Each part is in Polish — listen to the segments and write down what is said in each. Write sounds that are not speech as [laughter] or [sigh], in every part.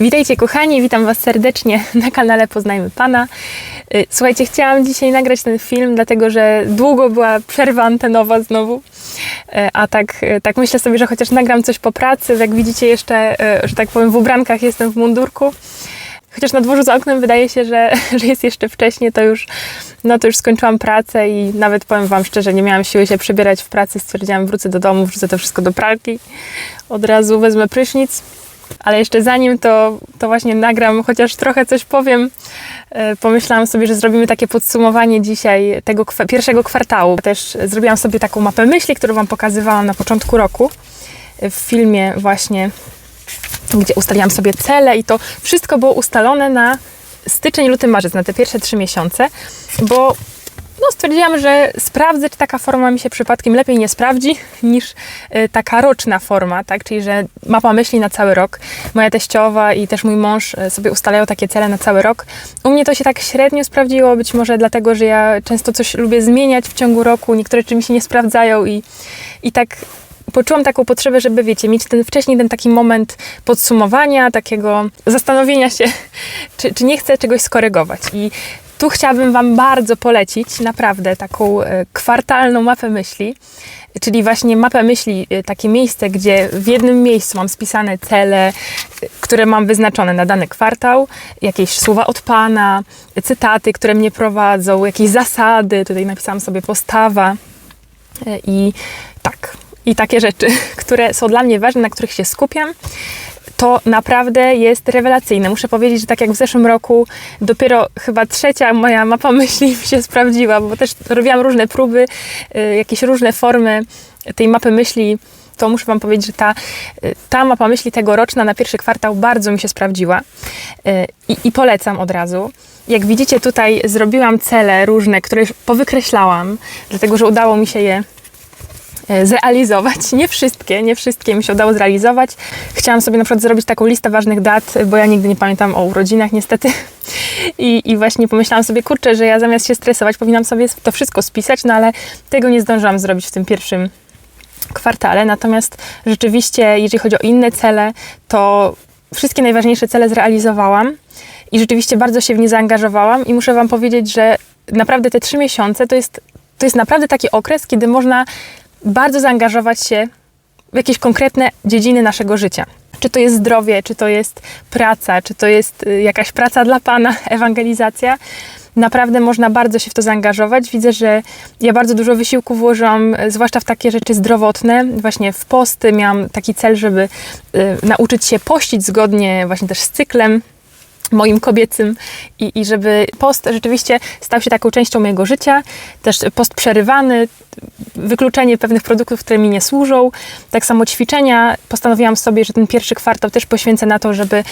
Witajcie kochani, witam Was serdecznie na kanale Poznajmy Pana. Y, Słuchajcie, chciałam dzisiaj nagrać ten film, dlatego że długo była przerwa antenowa znowu. Y, A tak, y, tak myślę sobie, że chociaż nagram coś po pracy, jak widzicie jeszcze, że tak powiem, w ubrankach jestem w mundurku. Chociaż na dworzu za oknem wydaje się, że, [laughs] że jest jeszcze wcześnie, to już, no to już skończyłam pracę i nawet powiem Wam szczerze, nie miałam siły się przebierać w pracy. Stwierdziłam, wrócę do domu, wrzucę to wszystko do pralki. Od razu wezmę prysznic. Ale jeszcze zanim to, to właśnie nagram, chociaż trochę coś powiem, e, pomyślałam sobie, że zrobimy takie podsumowanie dzisiaj tego kwa- pierwszego kwartału. Też zrobiłam sobie taką mapę myśli, którą Wam pokazywałam na początku roku e, w filmie właśnie, gdzie ustaliłam sobie cele i to wszystko było ustalone na styczeń, luty, marzec, na te pierwsze trzy miesiące, bo no, stwierdziłam, że sprawdzę, czy taka forma mi się przypadkiem lepiej nie sprawdzi [laughs] niż y, taka roczna forma, tak? Czyli, że mapa myśli na cały rok. Moja teściowa i też mój mąż y, sobie ustalają takie cele na cały rok. U mnie to się tak średnio sprawdziło, być może dlatego, że ja często coś lubię zmieniać w ciągu roku, niektóre rzeczy mi się nie sprawdzają i, i tak poczułam taką potrzebę, żeby, wiecie, mieć ten wcześniej ten taki moment podsumowania, takiego zastanowienia się, [laughs] czy, czy nie chcę czegoś skorygować. I tu chciałabym Wam bardzo polecić naprawdę taką e, kwartalną mapę myśli, czyli właśnie mapę myśli, e, takie miejsce, gdzie w jednym miejscu mam spisane cele, e, które mam wyznaczone na dany kwartał, jakieś słowa od Pana, cytaty, które mnie prowadzą, jakieś zasady, tutaj napisałam sobie postawa i tak, i takie rzeczy, [laughs] które są dla mnie ważne, na których się skupiam to naprawdę jest rewelacyjne. Muszę powiedzieć, że tak jak w zeszłym roku, dopiero chyba trzecia moja mapa [laughs] myśli się sprawdziła, bo też robiłam różne próby, y, jakieś różne formy tej mapy myśli. To muszę Wam powiedzieć, że ta, y, ta mapa myśli tegoroczna na pierwszy kwartał bardzo mi się sprawdziła Y, i, i polecam od razu. Jak widzicie, tutaj zrobiłam cele różne, które już powykreślałam, dlatego że udało mi się je zrealizować. [laughs] Nie wszystkie, nie wszystkie mi się udało zrealizować. Chciałam sobie na przykład zrobić taką listę ważnych dat, bo ja nigdy nie pamiętam o urodzinach niestety. [laughs] I, I właśnie pomyślałam sobie, kurczę, że ja zamiast się stresować, powinnam sobie to wszystko spisać, no ale tego nie zdążyłam zrobić w tym pierwszym kwartale. Natomiast rzeczywiście, jeżeli chodzi o inne cele, to wszystkie najważniejsze cele zrealizowałam i rzeczywiście bardzo się w nie zaangażowałam i muszę Wam powiedzieć, że naprawdę te trzy miesiące to jest, to jest naprawdę taki okres, kiedy można bardzo zaangażować się w jakieś konkretne dziedziny naszego życia. Czy to jest zdrowie, czy to jest praca, czy to jest y, jakaś praca dla Pana, [laughs] ewangelizacja. Naprawdę można bardzo się w to zaangażować. Widzę, że ja bardzo dużo wysiłku włożyłam, y, zwłaszcza w takie rzeczy zdrowotne. Właśnie w posty miałam taki cel, żeby y, nauczyć się pościć zgodnie właśnie też z cyklem moim kobiecym i, i żeby post rzeczywiście stał się taką częścią mojego życia, też post przerywany, wykluczenie pewnych produktów, które mi nie służą, tak samo ćwiczenia. Postanowiłam sobie, że ten pierwszy kwartał też poświęcę na to, żeby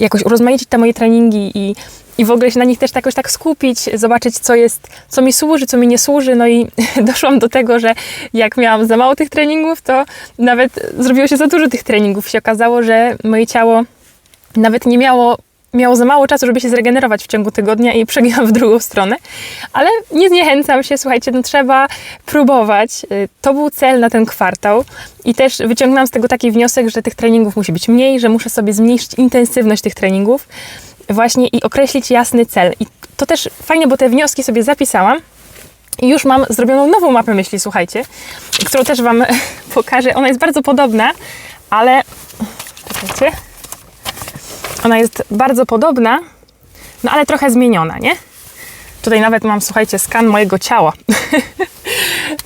jakoś urozmaicić te moje treningi i, i w ogóle się na nich też jakoś tak skupić, zobaczyć, co jest, co mi służy, co mi nie służy. No i [laughs] doszłam do tego, że jak miałam za mało tych treningów, to nawet zrobiło się za dużo tych treningów. Się okazało, że moje ciało nawet nie miało miało za mało czasu, żeby się zregenerować w ciągu tygodnia i przeginam w drugą stronę. Ale nie zniechęcam się, słuchajcie, no trzeba próbować. Y, To był cel na ten kwartał i też wyciągnęłam z tego taki wniosek, że tych treningów musi być mniej, że muszę sobie zmniejszyć intensywność tych treningów właśnie i określić jasny cel. I to też fajnie, bo te wnioski sobie zapisałam. I już mam zrobioną nową mapę myśli, słuchajcie, którą też Wam [laughs] pokażę. Ona jest bardzo podobna, ale czekajcie. Ona jest bardzo podobna, no ale trochę zmieniona, nie? Tutaj nawet mam, słuchajcie, skan mojego ciała. [laughs]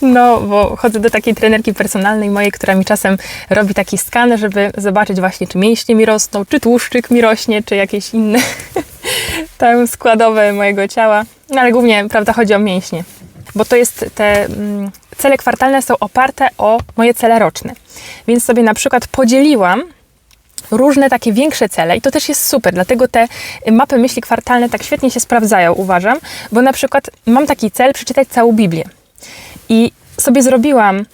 No, bo chodzę do takiej trenerki personalnej mojej, która mi czasem robi taki skan, żeby zobaczyć właśnie, czy mięśnie mi rosną, czy tłuszczyk mi rośnie, czy jakieś inne [laughs] tam składowe mojego ciała. No ale głównie, prawda, chodzi o mięśnie. Bo to jest te mm, cele kwartalne są oparte o moje cele roczne. Więc sobie na przykład podzieliłam różne takie większe cele i to też jest super, dlatego te mapy myśli kwartalne tak świetnie się sprawdzają, uważam, bo na przykład mam taki cel przeczytać całą Biblię i sobie zrobiłam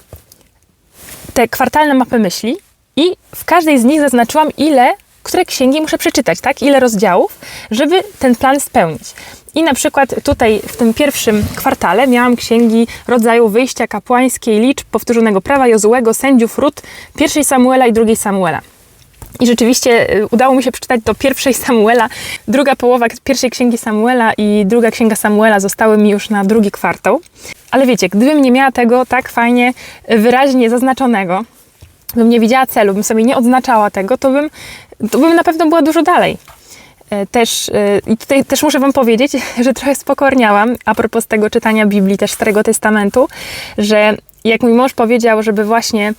te kwartalne mapy myśli i w każdej z nich zaznaczyłam ile, które księgi muszę przeczytać, tak? Ile rozdziałów, żeby ten plan spełnić. I na przykład tutaj w tym pierwszym kwartale miałam księgi rodzaju wyjścia kapłańskiej, liczb powtórzonego prawa Jozułego, sędziów, ród, pierwszej Samuela i drugiej Samuela. I rzeczywiście y, udało mi się przeczytać do pierwszej Samuela. Druga połowa pierwszej księgi Samuela i druga księga Samuela zostały mi już na drugi kwartał. Ale wiecie, gdybym nie miała tego tak fajnie, y, wyraźnie zaznaczonego, bym nie widziała celu, bym sobie nie odznaczała tego, to bym, to bym na pewno była dużo dalej. E, Też, e, i tutaj też muszę Wam powiedzieć, [laughs] że trochę spokorniałam a propos tego czytania Biblii, też Starego Testamentu, że jak mój mąż powiedział, żeby właśnie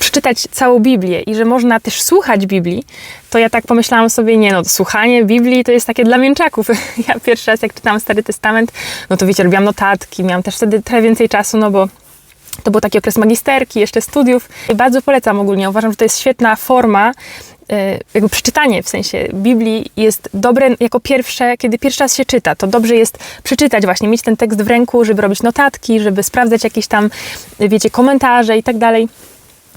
przeczytać całą Biblię i że można też słuchać Biblii, to ja tak pomyślałam sobie, nie no, słuchanie Biblii to jest takie dla mięczaków. [laughs] Ja pierwszy raz jak czytałam Stary Testament, no to wiecie, robiłam notatki, miałam też wtedy trochę więcej czasu, no bo to był taki okres magisterki, jeszcze studiów. Bardzo polecam ogólnie. Uważam, że to jest świetna forma, e, jakby przeczytanie w sensie Biblii jest dobre jako pierwsze, kiedy pierwszy raz się czyta. To dobrze jest przeczytać właśnie, mieć ten tekst w ręku, żeby robić notatki, żeby sprawdzać jakieś tam, wiecie, komentarze i tak dalej.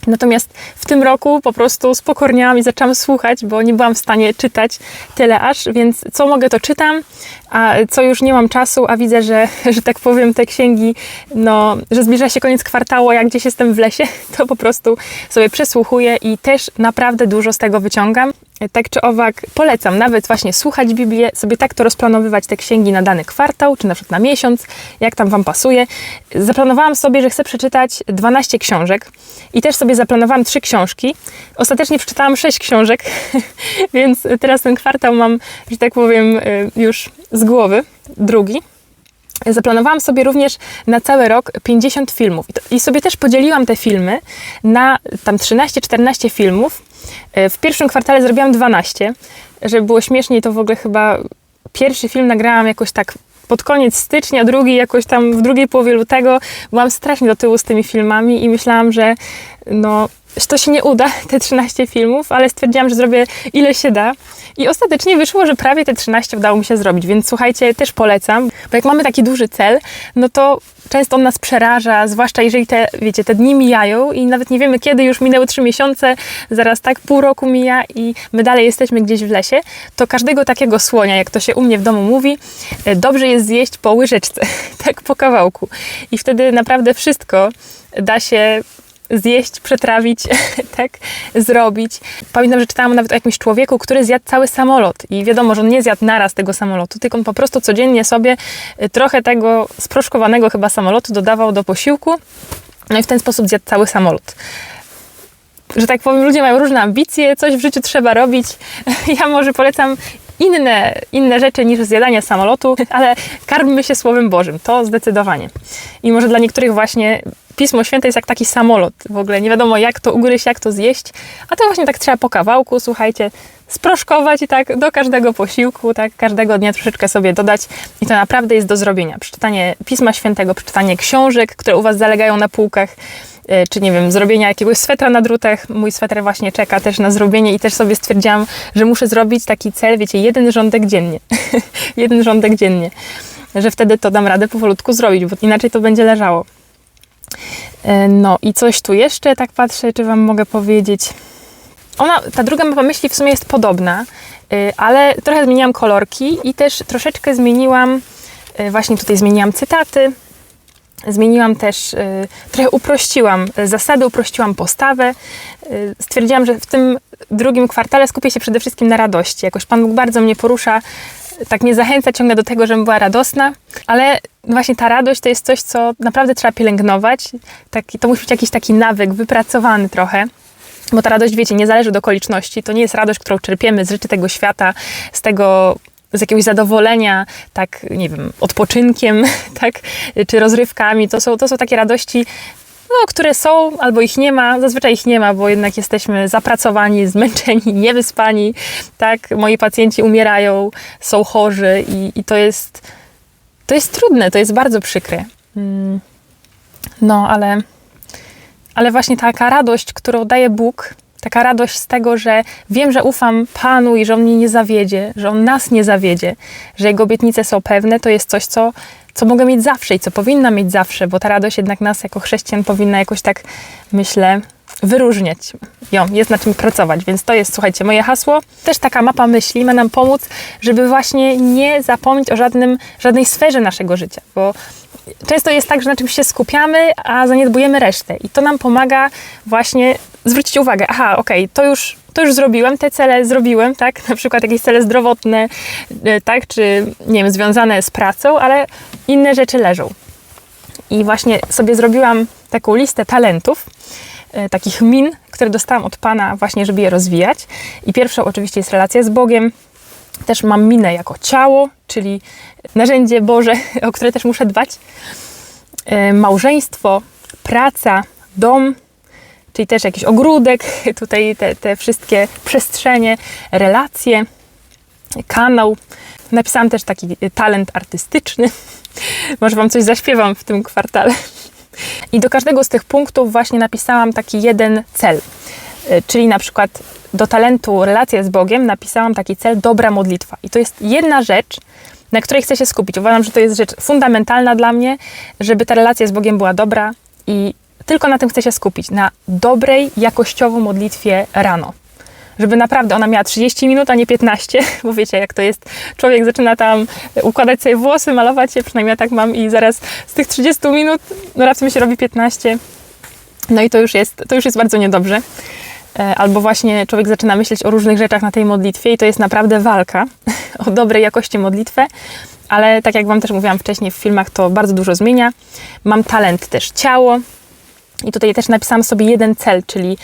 Natomiast w tym roku po prostu spokorniałam i zaczęłam słuchać, bo nie byłam w stanie czytać tyle aż, więc co mogę, to czytam, a co już nie mam czasu, a widzę, że, [laughs] że tak powiem, te księgi, no, że zbliża się koniec kwartału, a jak gdzieś jestem w lesie, [laughs] to po prostu sobie przesłuchuję i też naprawdę dużo z tego wyciągam. Tak czy owak, polecam nawet właśnie słuchać Biblię, sobie tak to rozplanowywać te księgi na dany kwartał, czy na przykład na miesiąc, jak tam Wam pasuje. Zaplanowałam sobie, że chcę przeczytać 12 książek i też sobie zaplanowałam trzy książki. Ostatecznie przeczytałam 6 książek, [laughs] więc teraz ten kwartał mam, że tak powiem, y, już z głowy, drugi. Zaplanowałam sobie również na cały rok 50 filmów. I sobie też podzieliłam te filmy na tam 13-14 filmów. E, W pierwszym kwartale zrobiłam 12. Żeby było śmieszniej, to w ogóle chyba pierwszy film nagrałam jakoś tak pod koniec stycznia, drugi jakoś tam w drugiej połowie lutego. Byłam strasznie do tyłu z tymi filmami i myślałam, że no, to się nie uda, [laughs] te 13 filmów, ale stwierdziłam, że zrobię ile się da. I ostatecznie wyszło, że prawie te 13 udało mi się zrobić, więc słuchajcie, też polecam, bo jak mamy taki duży cel, no to często on nas przeraża, zwłaszcza jeżeli te, wiecie, te dni mijają i nawet nie wiemy kiedy, już minęły 3 miesiące, zaraz tak pół roku mija i my dalej jesteśmy gdzieś w lesie, to każdego takiego słonia, jak to się u mnie w domu mówi, e, dobrze jest zjeść po łyżeczce, [laughs] tak po kawałku. I wtedy naprawdę wszystko da się zjeść, przetrawić, [laughs] tak, zrobić. Pamiętam, że czytałam nawet o jakimś człowieku, który zjadł cały samolot i wiadomo, że on nie zjadł naraz tego samolotu, tylko on po prostu codziennie sobie y, trochę tego sproszkowanego chyba samolotu dodawał do posiłku, no i w ten sposób zjadł cały samolot. Że tak powiem, ludzie mają różne ambicje, coś w życiu trzeba robić. [laughs] Ja może polecam inne, inne rzeczy niż zjadanie samolotu, ale karmmy się Słowem Bożym, to zdecydowanie. I może dla niektórych właśnie Pismo Święte jest jak taki samolot. W ogóle nie wiadomo jak to ugryźć, jak to zjeść, a to właśnie tak trzeba po kawałku, słuchajcie, sproszkować i tak do każdego posiłku, tak każdego dnia troszeczkę sobie dodać i to naprawdę jest do zrobienia. Przeczytanie Pisma Świętego, przeczytanie książek, które u Was zalegają na półkach, e, czy nie wiem, zrobienia jakiegoś swetra na drutach. Mój sweter właśnie czeka też na zrobienie i też sobie stwierdziłam, że muszę zrobić taki cel, wiecie, jeden rządek dziennie. [laughs] jeden rządek dziennie. Że wtedy to dam radę powolutku zrobić, bo inaczej to będzie leżało. E, No i coś tu jeszcze, tak patrzę, czy Wam mogę powiedzieć. Ona, ta druga mapa myśli w sumie jest podobna, y, ale trochę zmieniłam kolorki i też troszeczkę zmieniłam, y, właśnie tutaj zmieniłam cytaty, zmieniłam też, trochę uprościłam zasady, uprościłam postawę. Stwierdziłam, że w tym drugim kwartale skupię się przede wszystkim na radości. Jakoś Pan Bóg bardzo mnie porusza, tak mnie zachęca ciągle do tego, żebym była radosna, ale właśnie ta radość to jest coś, co naprawdę trzeba pielęgnować. Taki, to musi być jakiś taki nawyk wypracowany trochę. Bo ta radość, wiecie, nie zależy od okoliczności. To nie jest radość, którą czerpiemy z rzeczy tego świata, z tego, z jakiegoś zadowolenia, tak, nie wiem, odpoczynkiem, [laughs] tak, czy rozrywkami. To są, to są takie radości, no, które są, albo ich nie ma. Zazwyczaj ich nie ma, bo jednak jesteśmy zapracowani, zmęczeni, [laughs] niewyspani, tak. Moi pacjenci umierają, są chorzy i, i to jest, to jest trudne, to jest bardzo przykre. Mm. No, ale ale właśnie taka radość, którą daje Bóg, taka radość z tego, że wiem, że ufam Panu i że On mnie nie zawiedzie, że On nas nie zawiedzie, że Jego obietnice są pewne, to jest coś, co, co mogę mieć zawsze i co powinna mieć zawsze, bo ta radość jednak nas jako chrześcijan powinna jakoś tak, myślę, wyróżniać. Jo, jest na czym pracować, więc to jest, słuchajcie, moje hasło. Też taka mapa myśli ma nam pomóc, żeby właśnie nie zapomnieć o żadnym, żadnej sferze naszego życia, bo często jest tak, że na czymś się skupiamy, a zaniedbujemy resztę. I to nam pomaga właśnie zwrócić uwagę, aha, okej, to już to już zrobiłem, te cele zrobiłem, tak? Na przykład jakieś cele zdrowotne, e, tak? Czy, nie wiem, związane z pracą, ale inne rzeczy leżą. I właśnie sobie zrobiłam taką listę talentów, e, takich min, które dostałam od Pana właśnie, żeby je rozwijać. I pierwszą oczywiście jest relacja z Bogiem. Też mam minę jako ciało, czyli narzędzie Boże, [laughs] o które też muszę dbać. E, Małżeństwo, praca, dom, czyli też jakiś ogródek, [laughs] tutaj te, te wszystkie przestrzenie, relacje, kanał. Napisałam też taki talent artystyczny. [laughs] Może Wam coś zaśpiewam w tym kwartale. I do każdego z tych punktów właśnie napisałam taki jeden cel. Y, Czyli na przykład do talentu relacja z Bogiem napisałam taki cel dobra modlitwa. I to jest jedna rzecz, na której chcę się skupić. Uważam, że to jest rzecz fundamentalna dla mnie, żeby ta relacja z Bogiem była dobra i tylko na tym chcę się skupić. Na dobrej, jakościowo modlitwie rano żeby naprawdę ona miała 30 minut, a nie 15, [laughs] bo wiecie, jak to jest. Człowiek zaczyna tam układać sobie włosy, malować je, przynajmniej ja tak mam i zaraz z tych 30 minut, no raptem się robi 15. No i to już jest, to już jest bardzo niedobrze. E, Albo właśnie człowiek zaczyna myśleć o różnych rzeczach na tej modlitwie i to jest naprawdę walka [laughs] o dobrej jakości modlitwę. Ale tak jak Wam też mówiłam wcześniej w filmach, to bardzo dużo zmienia. Mam talent też ciało, i tutaj też napisałam sobie jeden cel, czyli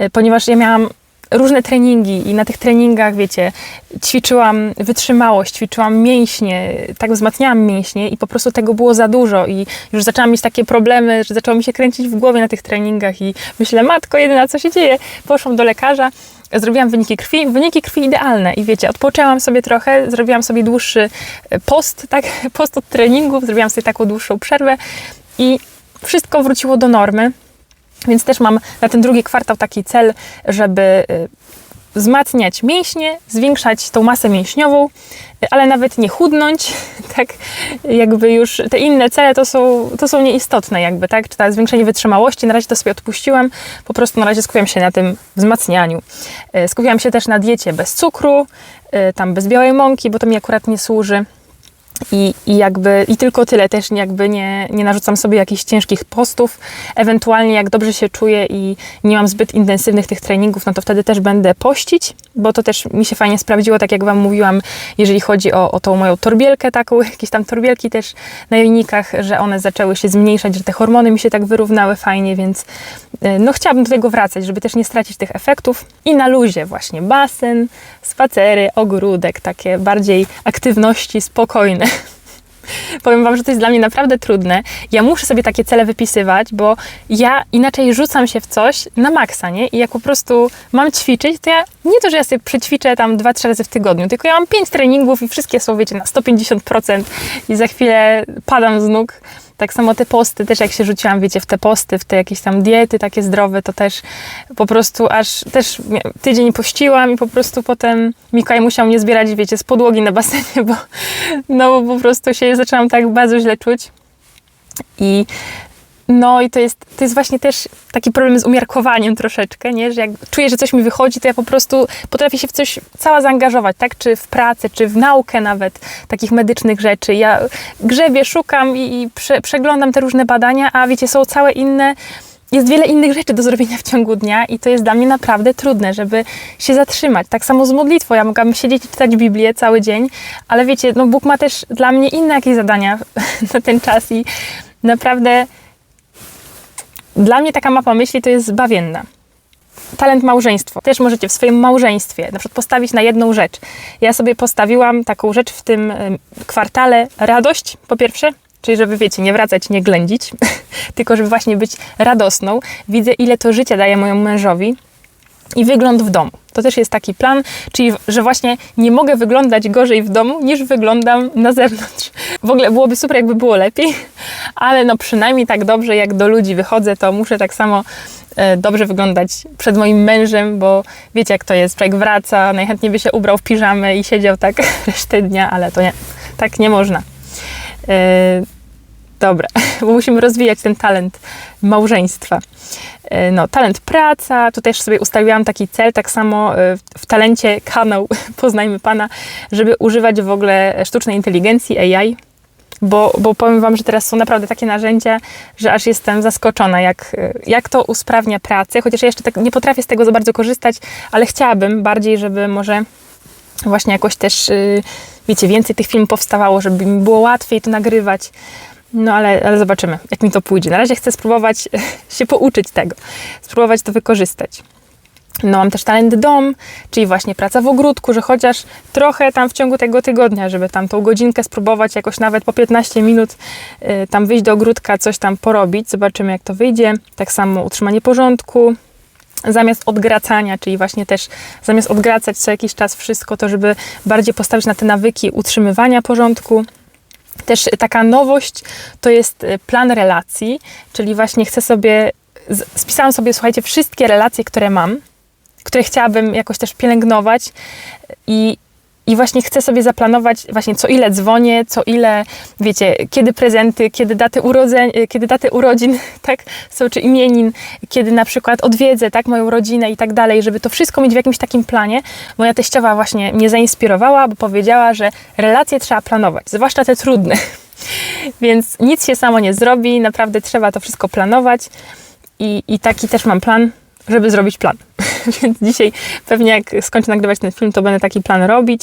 y, ponieważ ja miałam różne treningi i na tych treningach, wiecie, ćwiczyłam wytrzymałość, ćwiczyłam mięśnie, tak wzmacniałam mięśnie i po prostu tego było za dużo i już zaczęłam mieć takie problemy, że zaczęło mi się kręcić w głowie na tych treningach i myślę, matko jedyna, co się dzieje? Poszłam do lekarza, zrobiłam wyniki krwi, wyniki krwi idealne i wiecie, odpoczęłam sobie trochę, zrobiłam sobie dłuższy e, post, tak, [laughs] post od treningów, zrobiłam sobie taką dłuższą przerwę i wszystko wróciło do normy. Więc też mam na ten drugi kwartał taki cel, żeby y, wzmacniać mięśnie, zwiększać tą masę mięśniową, y, ale nawet nie chudnąć, [laughs] tak jakby już te inne cele to są, to są nieistotne jakby, tak, czy ta zwiększenie wytrzymałości, na razie to sobie odpuściłam, po prostu na razie skupiam się na tym wzmacnianiu. Y, Skupiłam się też na diecie bez cukru, tam bez białej mąki, bo to mi akurat nie służy. I, I jakby i tylko tyle, też jakby nie, nie narzucam sobie jakichś ciężkich postów. Ewentualnie jak dobrze się czuję i nie mam zbyt intensywnych tych treningów, no to wtedy też będę pościć, bo to też mi się fajnie sprawdziło, tak jak Wam mówiłam, jeżeli chodzi o, o tą moją torbielkę taką, [laughs] jakieś tam torbielki też na jajnikach, że one zaczęły się zmniejszać, że te hormony mi się tak wyrównały fajnie, więc y, no chciałabym do tego wracać, żeby też nie stracić tych efektów. I na luzie właśnie basen, spacery, ogródek, takie bardziej aktywności spokojne. [laughs] Powiem Wam, że to jest dla mnie naprawdę trudne. Ja muszę sobie takie cele wypisywać, bo ja inaczej rzucam się w coś na maksa, nie? I jak po prostu mam ćwiczyć, to ja nie to, że ja sobie przećwiczę tam 2-3 razy w tygodniu, tylko ja mam 5 treningów i wszystkie są, wiecie, na 150% i za chwilę padam z nóg. Tak samo te posty, też jak się rzuciłam, wiecie, w te posty, w te jakieś tam diety takie zdrowe, to też po prostu aż też tydzień pościłam i po prostu potem Mikołaj musiał mnie zbierać, wiecie, z podłogi na basenie, bo no bo po prostu się zaczęłam tak bardzo źle czuć. I no i to jest, to jest właśnie też taki problem z umiarkowaniem troszeczkę, nie? że jak czuję, że coś mi wychodzi, to ja po prostu potrafię się w coś cała zaangażować, tak? Czy w pracę, czy w naukę nawet takich medycznych rzeczy. Ja grzebię, szukam i, i prze, przeglądam te różne badania, a wiecie, są całe inne, jest wiele innych rzeczy do zrobienia w ciągu dnia i to jest dla mnie naprawdę trudne, żeby się zatrzymać. Tak samo z modlitwą. Ja mogłabym siedzieć i czytać Biblię cały dzień, ale wiecie, no Bóg ma też dla mnie inne jakieś zadania [laughs] na ten czas i naprawdę dla mnie taka mapa myśli to jest zbawienna. Talent małżeństwo. Też możecie w swoim małżeństwie na przykład postawić na jedną rzecz. Ja sobie postawiłam taką rzecz w tym kwartale radość, po pierwsze, czyli żeby, wiecie, nie wracać, nie ględzić, [laughs] tylko żeby właśnie być radosną. Widzę, ile to życia daje mojemu mężowi i wygląd w domu. To też jest taki plan, czyli że właśnie nie mogę wyglądać gorzej w domu niż wyglądam na zewnątrz. W ogóle byłoby super, jakby było lepiej, [laughs] ale no przynajmniej tak dobrze, jak do ludzi wychodzę, to muszę tak samo e, dobrze wyglądać przed moim mężem, bo wiecie jak to jest, człowiek wraca, najchętniej by się ubrał w piżamę i siedział tak [laughs] resztę dnia, ale to nie, tak nie można. E, Dobra, [laughs] bo musimy rozwijać ten talent małżeństwa. E, No, talent praca, tu też sobie ustawiłam taki cel, tak samo e, w- talencie kanał [laughs] Poznajmy Pana, żeby używać w ogóle sztucznej inteligencji AI, bo, bo powiem Wam, że teraz są naprawdę takie narzędzia, że aż jestem zaskoczona, jak, jak to usprawnia pracę, chociaż ja jeszcze tak nie potrafię z tego za bardzo korzystać, ale chciałabym bardziej, żeby może właśnie jakoś też, y, wiecie, więcej tych filmów powstawało, żeby mi było łatwiej to nagrywać. No ale, ale zobaczymy, jak mi to pójdzie. Na razie chcę spróbować [laughs] się pouczyć tego, spróbować to wykorzystać. No, mam też talent dom, czyli właśnie praca w ogródku, że chociaż trochę tam w ciągu tego tygodnia, żeby tam tą godzinkę spróbować jakoś nawet po 15 minut y, tam wyjść do ogródka, coś tam porobić. Zobaczymy, jak to wyjdzie. Tak samo utrzymanie porządku, zamiast odgracania, czyli właśnie też zamiast odgracać co jakiś czas wszystko, to żeby bardziej postawić na te nawyki utrzymywania porządku. Też taka nowość to jest y, plan relacji, czyli właśnie chcę sobie, spisałam sobie, słuchajcie, wszystkie relacje, które mam, które chciałabym jakoś też pielęgnować i, i właśnie chcę sobie zaplanować właśnie co ile dzwonię, co ile, wiecie, kiedy prezenty, kiedy daty urodzeń, kiedy daty urodzin, [laughs] tak, są, czy imienin, kiedy na przykład odwiedzę, tak, moją rodzinę i tak dalej, żeby to wszystko mieć w jakimś takim planie. Moja teściowa właśnie mnie zainspirowała, bo powiedziała, że relacje trzeba planować, zwłaszcza te trudne. [laughs] Więc nic się samo nie zrobi, naprawdę trzeba to wszystko planować. I, I taki też mam plan, żeby zrobić plan. [laughs] Więc dzisiaj pewnie jak skończę nagrywać ten film, to będę taki plan robić.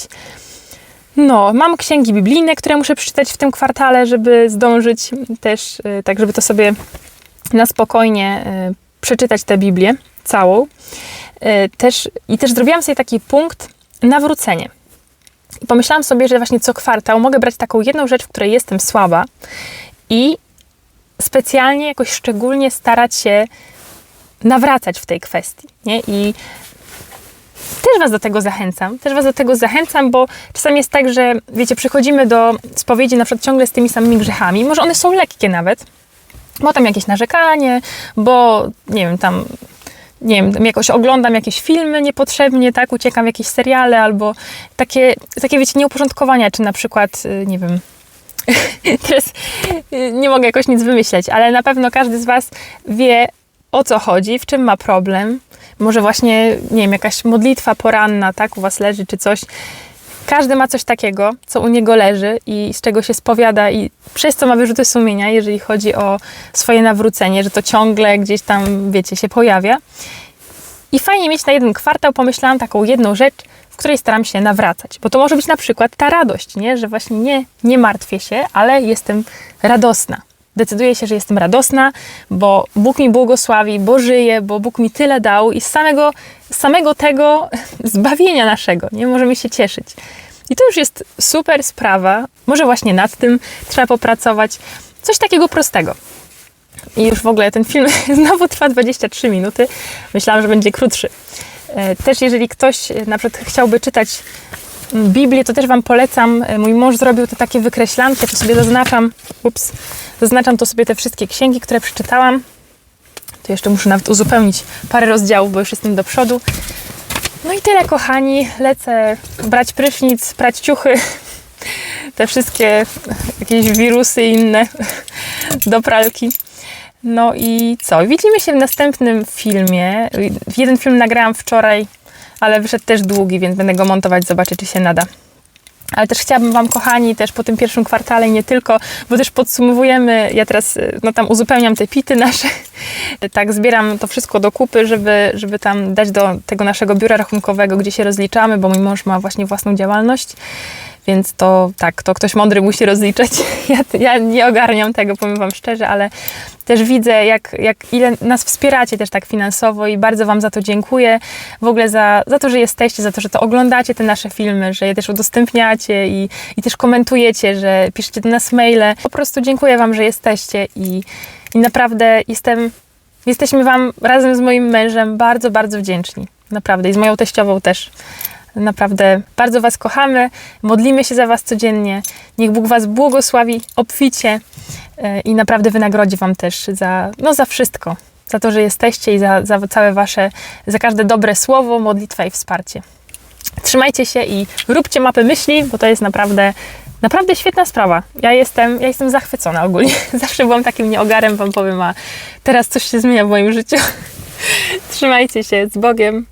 No, mam księgi biblijne, które muszę przeczytać w tym kwartale, żeby zdążyć też, y, tak żeby to sobie na spokojnie y, przeczytać tę Biblię całą. Y, też, I też zrobiłam sobie taki punkt nawrócenie. I pomyślałam sobie, że właśnie co kwartał mogę brać taką jedną rzecz, w której jestem słaba i specjalnie, jakoś szczególnie starać się nawracać w tej kwestii. Nie? I też Was do tego zachęcam. Też Was do tego zachęcam, bo czasami jest tak, że wiecie, przychodzimy do spowiedzi na przykład ciągle z tymi samymi grzechami. Może one są lekkie nawet, bo tam jakieś narzekanie, bo nie wiem, tam nie wiem, jakoś oglądam jakieś filmy niepotrzebnie, tak, uciekam w jakieś seriale albo takie, takie wiecie, nieuporządkowania, czy na przykład, y, nie wiem, [laughs] teraz y, nie mogę jakoś nic wymyśleć, ale na pewno każdy z Was wie, o co chodzi, w czym ma problem. Może właśnie, nie wiem, jakaś modlitwa poranna, tak, u Was leży, czy coś. Każdy ma coś takiego, co u niego leży i z czego się spowiada i przez co ma wyrzuty sumienia, jeżeli chodzi o swoje nawrócenie, że to ciągle gdzieś tam, wiecie, się pojawia. I fajnie mieć na jeden kwartał, pomyślałam taką jedną rzecz, w której staram się nawracać. Bo to może być na przykład ta radość, nie? że właśnie nie, nie martwię się, ale jestem radosna decyduję się, że jestem radosna, bo Bóg mi błogosławi, bo żyję, bo Bóg mi tyle dał i z samego, z samego tego [laughs] zbawienia naszego nie możemy się cieszyć. I to już jest super sprawa. Może właśnie nad tym trzeba popracować. Coś takiego prostego. I już w ogóle ten film [laughs] znowu trwa 23 minuty. Myślałam, że będzie krótszy. E, też jeżeli ktoś na przykład chciałby czytać Biblię, to też Wam polecam. E, mój mąż zrobił te takie wykreślanki, to sobie zaznaczam. Ups, zaznaczam to sobie te wszystkie księgi, które przeczytałam. To jeszcze muszę nawet uzupełnić parę rozdziałów, bo już jestem do przodu. No i tyle, kochani. Lecę brać prysznic, prać ciuchy. Te wszystkie jakieś wirusy inne do pralki. No i co? Widzimy się w następnym filmie. Jeden film nagrałam wczoraj ale wyszedł też długi, więc będę go montować, zobaczę, czy się nada. Ale też chciałabym Wam, kochani, też po tym pierwszym kwartale nie tylko, bo też podsumowujemy, ja teraz no tam uzupełniam te pity nasze, [laughs] tak zbieram to wszystko do kupy, żeby, żeby tam dać do tego naszego biura rachunkowego, gdzie się rozliczamy, bo mój mąż ma właśnie własną działalność więc to tak, to ktoś mądry musi rozliczać. [laughs] Ja, ja nie ogarniam tego, powiem Wam szczerze, ale też widzę, jak, jak ile nas wspieracie też tak finansowo i bardzo Wam za to dziękuję. W ogóle za, za to, że jesteście, za to, że to oglądacie te nasze filmy, że je też udostępniacie i, i też komentujecie, że piszecie do nas maile. Po prostu dziękuję Wam, że jesteście i, i naprawdę jestem, jesteśmy Wam razem z moim mężem bardzo, bardzo wdzięczni. Naprawdę i z moją teściową też. Naprawdę bardzo Was kochamy, modlimy się za Was codziennie. Niech Bóg Was błogosławi obficie e, i naprawdę wynagrodzi Wam też za, no, za wszystko. Za to, że jesteście i za, za całe Wasze, za każde dobre słowo, modlitwa i wsparcie. Trzymajcie się i róbcie mapy myśli, bo to jest naprawdę naprawdę świetna sprawa. Ja jestem, ja jestem zachwycona ogólnie. [laughs] Zawsze byłam takim nieogarem, wam powiem, a teraz coś się zmienia w moim życiu. [laughs] Trzymajcie się z Bogiem.